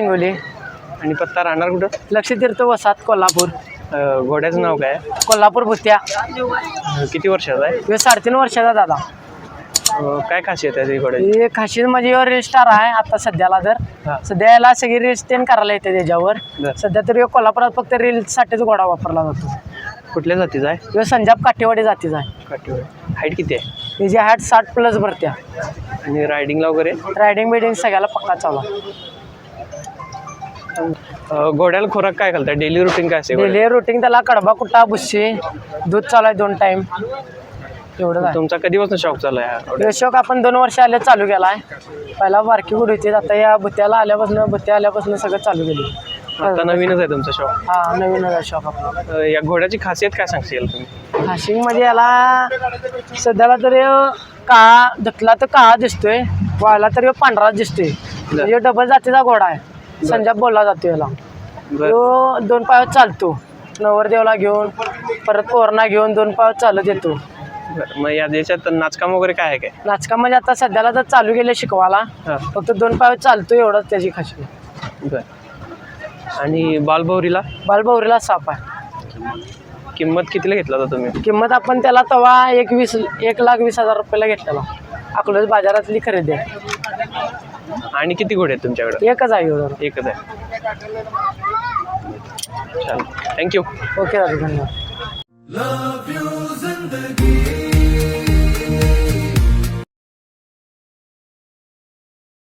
हिंगोली. आणि पत्ता राहणार कुठं? लक्षतीर्थ वसात कोल्हापूर. अं, घोड्याचं नाव काय? आहे? कोल्हापूर भुत्या. अं, किती वर्षाचा आहे? साडेतीन वर्षाचा दादा. अं, काय खासियत आहे ती घोड्याची? हे म्हणजे ह्यो स्टार आहे आता सध्याला तर. सध्या याला सगळी रील्स तेन करायला येते त्याच्यावर. बर. सध्या तर ह्यो कोल्हापुरात फक्त रील्ससाठीच घोडा वापरला जातो. कुठल्या जातीचा आहे? ह्यो संजाब काठेवाडी जातीचा आहे. काठीवर हाईट किती आहे? त्याची हाट साठ प्लस भरत्या. आणि रायडिंगला वगैरे? रायडिंग बिडिंग सगळ्याला पक्का चालू आहे. घोड्याला खोराक काय घालतात डेली रुटीन काय असते? डेली रुटीन त्याला कडबा कुट्टा बुस्सी दूध चालू आहे दोन टाइम एवढं तुमचा कधीपासून शौक चालू आहे हा? यशोक आपण दोन वर्ष आले चालू केला आहे पहिला बारकी गुड होती आता या भुत्याला आल्यापासून भुत्या आल्यापासून सगळं चालू केली. आता नवीनच आहे तुमचा शौक हा नवीन शॉप आपला. या घोड्याची खासियत काय सांगशील तुम्ही? नाशिकमध्ये याला सध्याला तरी काळा धुतला तर काळा दिसतोय वाळला तरी पांढरा दिसतोय. म्हणजे डबल जातीचा घोडा आहे. संजाप बोलला जातो याला. तो दोन पायात चालतो. नवरदेवला घेऊन परत पोरणा घेऊन दोन पायात चालत येतो. बरं. मग या याच्यात नाचकाम वगैरे काय आहे काय? नाचका म्हणजे आता सध्याला तर चालू केले शिकवायला. हां. फक्त दोन पायात चालतो एवढंच त्याची खाशी बरं. आणि बालभौरीला बालभौरीला साप आहे. किंमत कितीला घेतला होता तुम्ही? किंमत आपण त्याला तवा एक वीस एक लाख वीस हजार रुपयाला घेतलेला. अकोल्याच बाजारातली खरेदी आहे. आणि किती घोडे आहेत तुमच्याकडे? एकच आहे एवढं एकच आहे. चालेल. थँक्यू ओके दादा धन्यवाद.